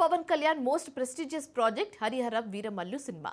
Pawan Kalyan most prestigious project Harihara Veeramallu cinema.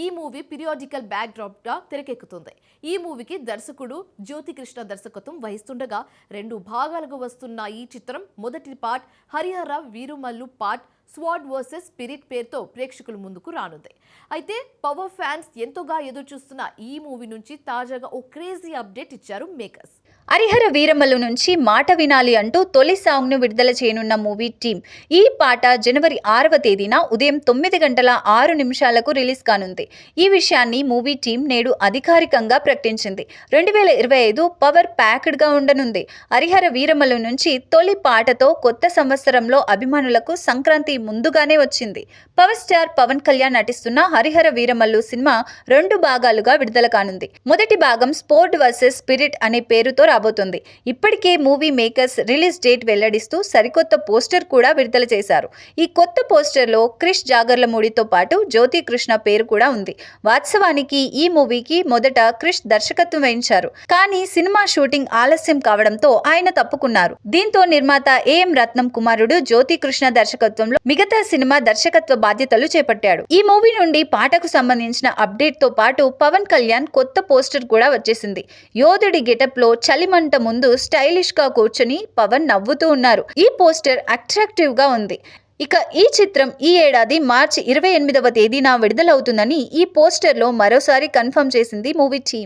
ఈ movie periodical back డ్రాప్గా తెరకెక్కుతుంది. ఈ మూవీకి దర్శకుడు జ్యోతికృష్ణ దర్శకత్వం వహిస్తుండగా రెండు భాగాలుగా వస్తున్న ఈ చిత్రం మొదటి part Harihara Veeramallu part sword versus spirit పేరుతో ప్రేక్షకుల ముందుకు రానుంది. అయితే పవర్ ఫ్యాన్స్ ఎంతోగా ఎదురు చూస్తున్న ఈ మూవీ నుంచి తాజాగా ఓ క్రేజీ అప్డేట్ ఇచ్చారు మేకర్స్. హరిహర వీరమల్లు నుంచి మాట వినాలి అంటూ తొలి సాంగ్ను విడుదల చేయనున్న మూవీ టీం ఈ పాట జనవరి ఆరవ తేదీన ఉదయం తొమ్మిది గంటల ఆరు నిమిషాలకు రిలీజ్ కానుంది. ఈ విషయాన్ని మూవీ టీం నేడు అధికారికంగా ప్రకటించింది. రెండు వేల ఇరవై ఐదు పవర్ ప్యాక్డ్గా ఉండనుంది. హరిహర వీరమల్లు నుంచి తొలి పాటతో కొత్త సంవత్సరంలో అభిమానులకు సంక్రాంతి ముందుగానే వచ్చింది. పవర్ స్టార్ పవన్ కళ్యాణ్ నటిస్తున్న హరిహర వీరమల్లు సినిమా రెండు భాగాలుగా విడుదల కానుంది. మొదటి భాగం స్పోర్ట్ వర్సెస్ స్పిరిట్ అనే పేరుతో రాబోతుంది. ఇప్పటికే మూవీ మేకర్స్ రిలీజ్ డేట్ వెల్లడిస్తూ సరికొత్త పోస్టర్ కూడా విడుదల చేశారు. ఈ కొత్త పోస్టర్లో క్రిష్ జాగర్లమూడితో పాటు జ్యోతి కృష్ణ పేరు కూడా ఉంది. వాస్తవానికి ఈ మూవీకి మొదట క్రిష్ దర్శకత్వం వహించారు. కానీ సినిమా షూటింగ్ ఆలస్యం కావడంతో ఆయన తప్పుకున్నారు. దీంతో నిర్మాత ఏఎం రత్నం కుమారుడు జ్యోతి కృష్ణ దర్శకత్వంలో మిగతా సినిమా దర్శకత్వ బాధ్యతలు చేపట్టాడు. ఈ మూవీ నుండి పాటకు సంబంధించిన అప్డేట్తో పాటు పవన్ కళ్యాణ్ కొత్త పోస్టర్ కూడా వచ్చేసింది. యోధుడి గెటప్లో చలి మంట ముందు స్టైలిష్గా కూర్చుని పవన్ నవ్వుతూ ఉన్నారు. ఈ పోస్టర్ అట్రాక్టివ్గా ఉంది. ఇక ఈ చిత్రం ఈ ఏడాది మార్చి ఇరవై ఎనిమిదవ తేదీన విడుదలవుతుందని ఈ పోస్టర్లో మరోసారి కన్ఫర్మ్ చేసింది మూవీ టీం